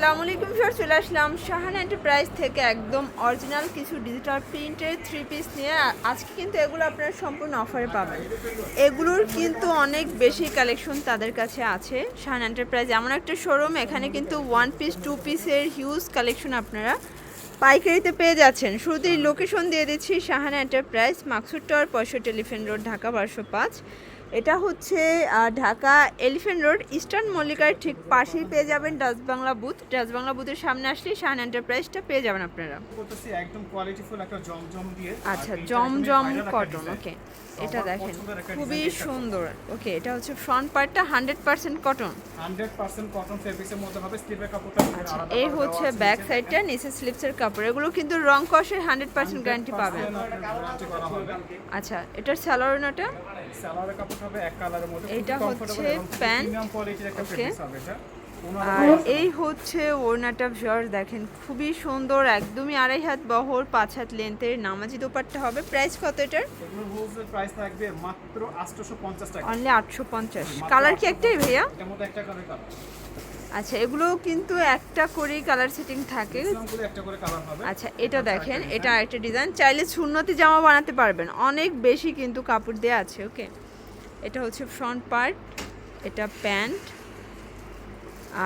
আসসালামু আলাইকুম স্যার চলে আসলাম শাহান এন্টারপ্রাইজ থেকে একদম অরিজিনাল কিছু ডিজিটাল প্রিন্টের থ্রি পিস নিয়ে। আজকে কিন্তু এগুলো আপনারা সম্পূর্ণ অফারে পাবেন। এগুলোর কিন্তু অনেক বেশি কালেকশন তাদের কাছে আছে। শাহান এন্টারপ্রাইজ এমন একটা শোরুম এখানে কিন্তু ওয়ান পিস টু পিসের হিউজ কালেকশন আপনারা পাইকারিতে পেয়ে যাচ্ছেন। শুরুতেই লোকেশন দিয়ে দিচ্ছি শাহান এন্টারপ্রাইজ মাকসুদ টাওয়ার পঁয়ষট্টি এলিফেন্ট রোড ঢাকা বারোশো পাঁচ। এটা হচ্ছে ঢাকা এলিফেন্ট রোড ইস্টার্ন মল্লিকার ঠিক পাশেই পেয়ে যাবেন Dutch Bangla booth. Dutch Bangla বুথের সামনে আসলেই শাহান এন্টারপ্রাইজটা পেয়ে যাবেন আপনারা। একদম কোয়ালিটিফুল একটা জমজম দিয়ে আচ্ছা জমজম কটন ওকে এটা দেখেন খুবই সুন্দর ওকে এটা হচ্ছে ফ্রন্ট পার্টটা হান্ড্রেড পার্সেন্ট কটন 100% কটন ফেব্রিক্সের মধ্যে হবে স্লিভের কাপড়টা আচ্ছা এই হচ্ছে ব্যাক সাইডটা নিচে স্লিপসের কাপড় এগুলো কিন্তু রং কষের হান্ড্রেড পার্সেন্ট গ্যারান্টি পাবেন। আচ্ছা এটার স্যালোরিনাটা কাপড় হবে এক কালারের মধ্যে এইটা হচ্ছে একটা. হবে এটা। আর এই হচ্ছে ওড়নাটা ভিউয়ার দেখেন খুবই সুন্দর একদমই আড়াই হাত বহর পাঁচ হাত লেন্থের নামাজি দোপাট্টা হবে। প্রাইস কত এটার? এগুলোর wholesale থাকবে মাত্র 850 টাকা। অনলি আটশো পঞ্চাশ মাত্র কালার কি একটাই ভাইয়া? এটার একটা কালার। আচ্ছা এগুলো কিন্তু একটা করেই কালার সেটিং থাকে। করে। আচ্ছা এটা দেখেন এটা একটা ডিজাইন চাইলে শূন্যতে জামা বানাতে পারবেন। অনেক বেশি কিন্তু কাপড় দেওয়া আছে ওকে এটা হচ্ছে ফ্রন্ট পার্ট এটা প্যান্ট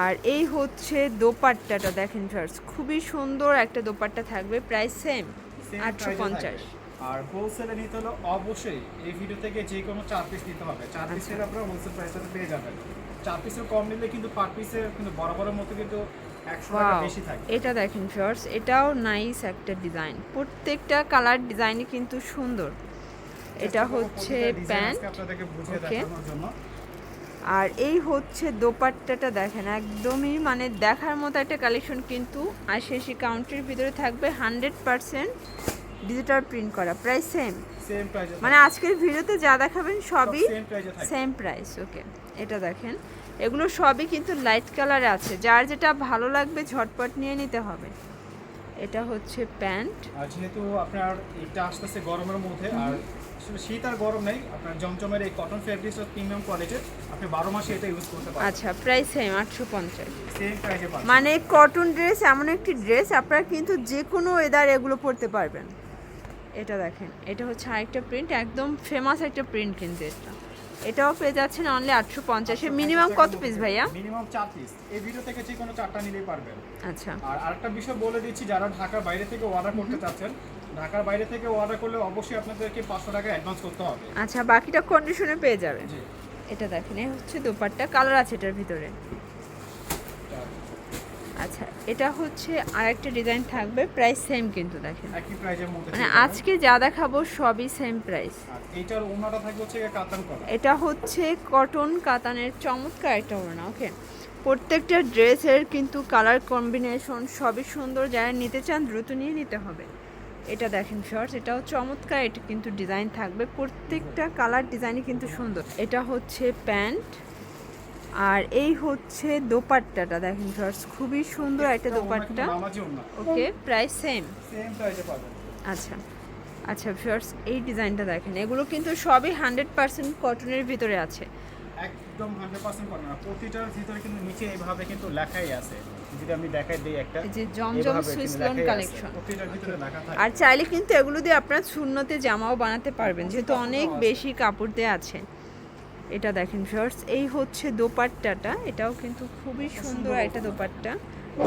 আর এই হচ্ছে দোপাট্টাটা দেখেন ফার্স খুবই সুন্দর একটা দোপাট্টা থাকবে প্রাইস সেম আটশো পঞ্চাশ। আর হোলসেলে নিতে হলে অবশ্যই এই ভিডিও থেকে যে কোনো চার পিস নিতে হবে। চার পিস আচ্ছা। আপনারা হোলসেল প্রাইসটাতে পেয়ে যাবেন। চার পিসের কম নিলে কিন্তু পার পিসে কিন্তু বরাবরের মতো কিন্তু এটা দেখেন ফার্স এটাও নাইস একটা ডিজাইন প্রত্যেকটা কালার ডিজাইনই কিন্তু সুন্দর। এটা হচ্ছে প্যান্ট জন্য। আর এই হচ্ছে দোপাট্টাটা দেখেন একদমই মানে দেখার মতো একটা কালেকশন কিন্তু আর শেষে কাউন্টের ভিতরে থাকবে হান্ড্রেড পারসেন্ট ডিজিটাল প্রিন্ট করা প্রাইস সেম মানে আজকের ভিডিওতে যা দেখাবেন সবই সেম সেম প্রাইস ওকে। এটা দেখেন এগুলো সবই কিন্তু লাইট কালারে আছে যার যেটা ভালো লাগবে ঝটপট নিয়ে নিতে হবে। এটা হচ্ছে প্যান্ট। আর যেহেতু আপনার এটা আসতেছে গরমের মধ্যে আর আসলে শীত আর গরম নেই আপনার জমজমের এই কটন ফেব্রিক্স প্রিমিয়াম কোয়ালিটির আপনি বারো মাসে এটা ইউজ করতে পারবেন। আচ্ছা প্রাইস সেম আটশো পঞ্চাশ। সেম প্রাইসে পাবেন মানে কটন ড্রেস এমন একটি ড্রেস আপনারা কিন্তু যে কোনো ওয়েদার এগুলো পরতে পারবেন। এটা দেখেন এটা হচ্ছে আরেকটা প্রিন্ট একদম ফেমাস একটা প্রিন্ট কিন্তু এটা। এটাও পেয়ে যাচ্ছেন অনলি আটশো পঞ্চাশে। মিনিমাম কত পিস ভাইয়া? মিনিমাম চার পিস এই ভিডিও থেকে যে কোনো চারটা নিলেই পারবেন। আচ্ছা। আর আরেকটা বিষয় বলে দিচ্ছি যারা ঢাকার বাইরে থেকে অর্ডার করতে চাচ্ছেন ঢাকার বাইরে থেকে অর্ডার করলে অবশ্যই আপনাদেরকে পাঁচশো টাকা অ্যাডভান্স করতে হবে। আচ্ছা বাকিটা কন্ডিশনে পেয়ে যাবেন। এটা দেখেন এই হচ্ছে দোপাট্টা কালার আছে এটার ভিতরে। আচ্ছা এটা হচ্ছে আরেকটা ডিজাইন থাকবে প্রাইস সেম কিন্তু দেখেন। একই প্রাইজের মধ্যে মানে আজকে যা দেখাবো সবই সেম প্রাইস আর এইটার ওনাটা থাকবে হচ্ছে কাতান করা। এটা হচ্ছে কটন কাতানের চমৎকার একটা ওড়না ওকে প্রত্যেকটা ড্রেসের কিন্তু কালার কম্বিনেশন সবই সুন্দর যারা নিতে চান দ্রুত নিয়ে নিতে হবে। এটা দেখেন শর্টস এটাও চমৎকার এটা কিন্তু ডিজাইন থাকবে। প্রত্যেকটা কালার ডিজাইনই কিন্তু সুন্দর। এটা হচ্ছে প্যান্ট আর এই হচ্ছে দোপাট্টাটা দেখেন শর্টস খুবই সুন্দর একটা দোপাট্টা। ওকে প্রাইস সেম আচ্ছা আচ্ছা শর্টস এই ডিজাইনটা দেখেন এগুলো কিন্তু সবই হান্ড্রেড পার্সেন্ট কটনের ভিতরে আছে। একদম হান্ড্রেড পার্সেন্ট পাবেন না। প্রতিটার ভিতরে কিন্তু নিচে এইভাবে কিন্তু লেখাই আছে। যদি আমি দেখাই দিই একটা যে জমজম সুইস লোন কালেকশন প্রতিটার ভিতরে লেখা থাকে। আর চাইলে কিন্তু এগুলো দিয়ে আপনারা শূন্যতে জামাও বানাতে পারবেন যেহেতু অনেক বেশি কাপড় দিয়ে আছে। এটা দেখেন শর্টস এই হচ্ছে দোপাট্টাটা। এটাও কিন্তু খুবই সুন্দর একটা দোপাট্টা।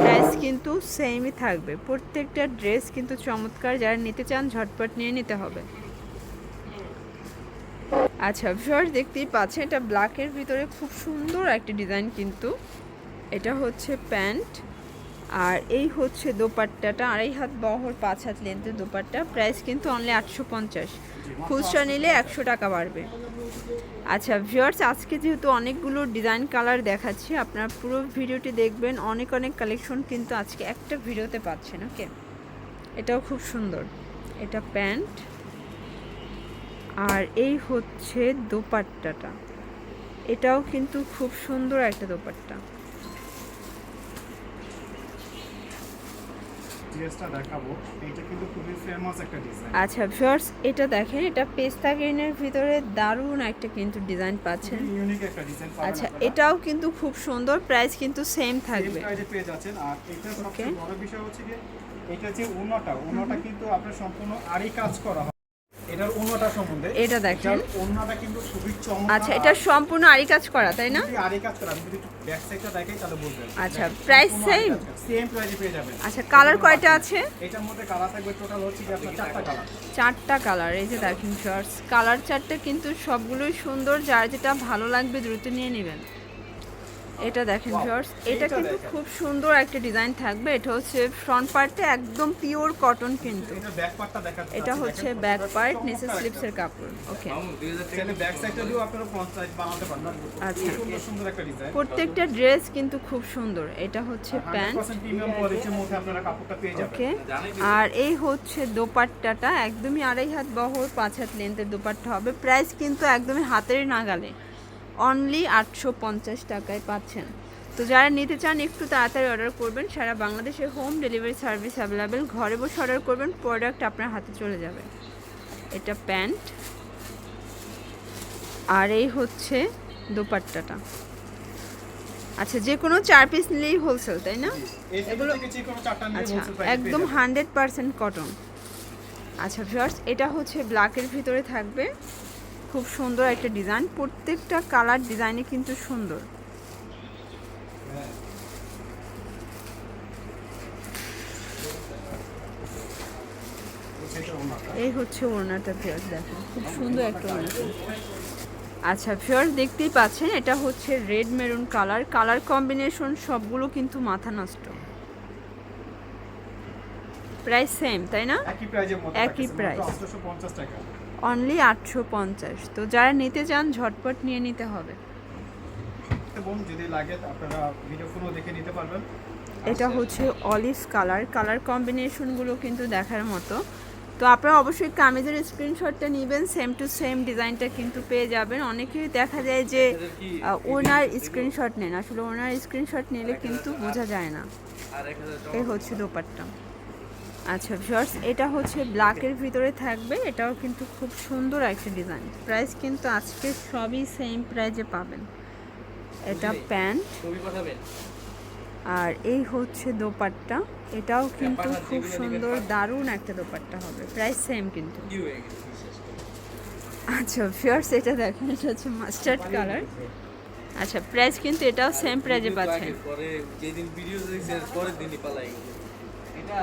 প্রাইস কিন্তু সেমই থাকবে। প্রত্যেকটা ড্রেস কিন্তু চমৎকার। যারা নিতে চান ঝটপট নিয়ে নিতে হবে। আচ্ছা ভিউয়ার্স দেখতেই পাচ্ছেন, এটা ব্ল্যাকের ভিতরে খুব সুন্দর একটা ডিজাইন কিন্তু। এটা হচ্ছে প্যান্ট, আর এই হচ্ছে দোপাট্টাটা, আড়াই হাত বহর, পাঁচ হাত লেন্থের দোপাট্টা। প্রাইস কিন্তু অনলি আটশো পঞ্চাশ। খুচরা নিলে একশো টাকা বাড়বে। আচ্ছা ভিউয়ার্স আজকে যেহেতু অনেকগুলো ডিজাইন কালার দেখাচ্ছি, আপনারা পুরো ভিডিওটি দেখবেন। অনেক অনেক কালেকশন কিন্তু আজকে একটা ভিডিওতে পাচ্ছেন ওকে এটাও খুব সুন্দর। এটা প্যান্ট। আর এই হচ্ছে দোপাট্টাটা। এটাও কিন্তু খুব সুন্দর একটা দোপাট্টা। আচ্ছা ভিউয়ার্স এটা দেখেন এটা পেস্তা গ্রিনের ভিতরে দারুণ একটা কিন্তু ডিজাইন পাচ্ছেন। আচ্ছা এটাও কিন্তু খুব সুন্দর প্রাইস কিন্তু সেম থাকবে। আর এটা সবচেয়ে বড় বিষয় হচ্ছে কি এটা যে ওনাটা ওনাটা কিন্তু আপনার সম্পূর্ণ আরই কাজ করা এটার সম্বন্ধে। এটা দেখেন। কিন্তু খুবই চমৎকার। আচ্ছা এটা সম্পূর্ণ আরি কাজ করা তাই না? আরই কাজ করা আমি যদি ব্যাক সাইডটা দেখাই তাহলে বুঝবেন আচ্ছা, price same? সেম প্রাইজে পেয়ে যাবেন। আচ্ছা কালার কয়টা আছে? এটার মধ্যে কালার থাকবে টোটাল হচ্ছে কি আপনার চারটা কালার চারটা কালার এই যে দেখেন শর্টস কালার চারটা কিন্তু সবগুলোই সুন্দর যার যেটা ভালো লাগবে দ্রুত নিয়ে নেবেন। এটা দেখেন শর্টস এটা কিন্তু খুব সুন্দর একটা ডিজাইন থাকবে। এটা হচ্ছে ফ্রন্ট পার্টে একদম পিওর কটন কিন্তু। এটা ব্যাক পার্টটা দেখাচ্ছি এটা হচ্ছে ব্যাক পার্ট নিচে স্লিপসের কাপড় ওকে চাইলে ব্যাক সাইডটা দিয়েও আপনারা ফ্রন্ট সাইড বানাতে পারবেন আচ্ছা। সুন্দর সুন্দর একটা ডিজাইন প্রত্যেকটা ড্রেস কিন্তু খুব সুন্দর। এটা হচ্ছে প্যান্ট প্রিমিয়াম কোয়ালিটির মধ্যে আপনারা কাপড়টা পেয়ে যাবেন। ওকে আর এই হচ্ছে দোপাট্টাটা। একদমই আড়াই হাত বহর পাঁচ হাত লেন্থের দোপাট্টা হবে। প্রাইস কিন্তু একদমই হাতের নাগালে। অনলি আটশো পঞ্চাশ টাকায় পাচ্ছেন। তো যারা নিতে চান একটু তাড়াতাড়ি অর্ডার করবেন। সারা বাংলাদেশে হোম ডেলিভারি সার্ভিস অ্যাভেলেবেল ঘরে বসে অর্ডার করবেন প্রোডাক্ট আপনার হাতে চলে যাবে। এটা প্যান্ট আর এই হচ্ছে দোপাট্টাটা। আচ্ছা যে কোনো চার পিস নিলেই হোলসেল তাই না? এগুলো- আচ্ছা একদম হান্ড্রেড পার্সেন্ট কটন আচ্ছা ভিউয়ার্স এটা হচ্ছে ব্ল্যাকের ভিতরে থাকবে। খুব সুন্দর একটা ডিজাইন। প্রত্যেকটা কালার ডিজাইনে কিন্তু সুন্দর। এই হচ্ছে ওড়নাটা ভিউয়ার্স দেখেন খুব সুন্দর একটা ওড়না। আচ্ছা ভিউয়ার্স দেখতেই পাচ্ছেন এটা হচ্ছে red maroon colour colour combination সবগুলো কিন্তু মাথা নষ্ট। প্রাইস সেম তাই না? একই প্রাইজের মধ্যে একই price। 850 টাকা অনলি আটশো পঞ্চাশ। তো যারা নিতে চান ঝটপট নিয়ে নিতে হবে। যদি লাগে আপনারা ভিডিও ফোনও দেখে নিতে পারবেন। এটা হচ্ছে অলিভ কালার কালার কম্বিনেশনগুলো কিন্তু দেখার মতো। তো আপনারা অবশ্যই কামিজের স্ক্রিনশটটা নেবেন। সেম টু সেম ডিজাইনটা কিন্তু পেয়ে যাবেন। অনেকেই দেখা যায় যে ওনার স্ক্রিনশট নেন। আসলে ওনার স্ক্রিনশট নিলে কিন্তু বোঝা যায় না। এই হচ্ছে দোপাট্টা। আচ্ছা ভিউয়ার্স এটা হচ্ছে ব্ল্যাকের ভিতরে থাকবে। এটাও কিন্তু খুব সুন্দর একটা ডিজাইন প্রাইস কিন্তু আজকে সবই সেম প্রাইজে পাবেন। এটা প্যান্ট আর এই হচ্ছে দোপাট্টা। এটাও কিন্তু খুব সুন্দর দারুণ একটা দোপাট্টা হবে। প্রাইস সেম কিন্তু। হয়ে। আচ্ছা ফিয়ার্স এটা দেখেন এটা হচ্ছে মাস্টার্ড কালার আচ্ছা প্রাইস কিন্তু এটাও সেম প্রাইজে পাচ্ছেন। পরে যেদিন ভিডিও দেখছি এর পরের দিনই পালাই। এটা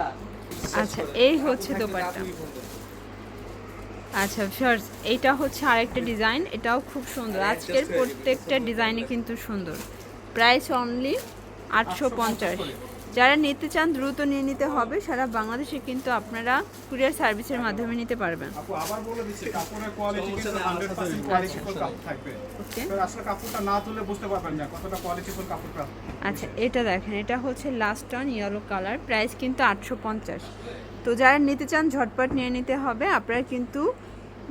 আচ্ছা, এই হচ্ছে দোপাট্টা। আচ্ছা ফিয়ার্স এটা হচ্ছে আরেকটা ডিজাইন এটাও খুব সুন্দর। আজকের প্রত্যেকটা ডিজাইনে কিন্তু সুন্দর। প্রাইস অনলি আটশো পঞ্চাশ। যারা নিতে চান দ্রুত নিয়ে নিতে হবে। সারা বাংলাদেশে কিন্তু আপনারা কুরিয়ার সার্ভিসের মাধ্যমে নিতে পারবেন। আবার বলে দিচ্ছি কাপড়ের কোয়ালিটি কিন্তু সমস্যা নেই, আমার 100% কোয়ালিটিফুল কাপড় থাকবে। ওকে আসলে কাপড়টা না তুলে বুঝতে পারবেন না কতটা কোয়ালিটিফুল কাপড়টা আচ্ছা এটা দেখেন এটা হচ্ছে last on yellow colour price কিন্তু আটশো পঞ্চাশ। তো যারা নিতে চান ঝটপট নিয়ে নিতে হবে। আপনারা কিন্তু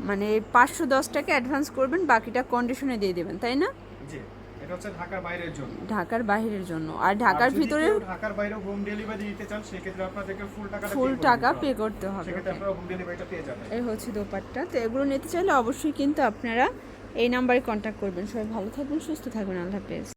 মানে পাঁচশো দশ টাকা অ্যাডভান্স করবেন বাকিটা কন্ডিশনে দিয়ে দেবেন তাই না? জি। এটা হচ্ছে ঢাকার বাইরের জন্য। ঢাকার বাইরের জন্য। আর ঢাকার ভিতরে ঢাকার বাইরে হোম ডেলিভারি দিতে চান সেক্ষেত্রে আপনাদেরকে ফুল টাকা ফুল টাকা পে করতে হবে সেক্ষেত্রে আপনারা হোম ডেলিভারিটা পেয়ে যাবেন। এই হচ্ছে দোপাট্টা। তো এগুলো নিতে চাইলে অবশ্যই কিন্তু আপনারা এই নাম্বারে কন্ট্যাক্ট করবেন। সবাই ভালো থাকবেন সুস্থ থাকবেন। আল্লাহ হাফেজ।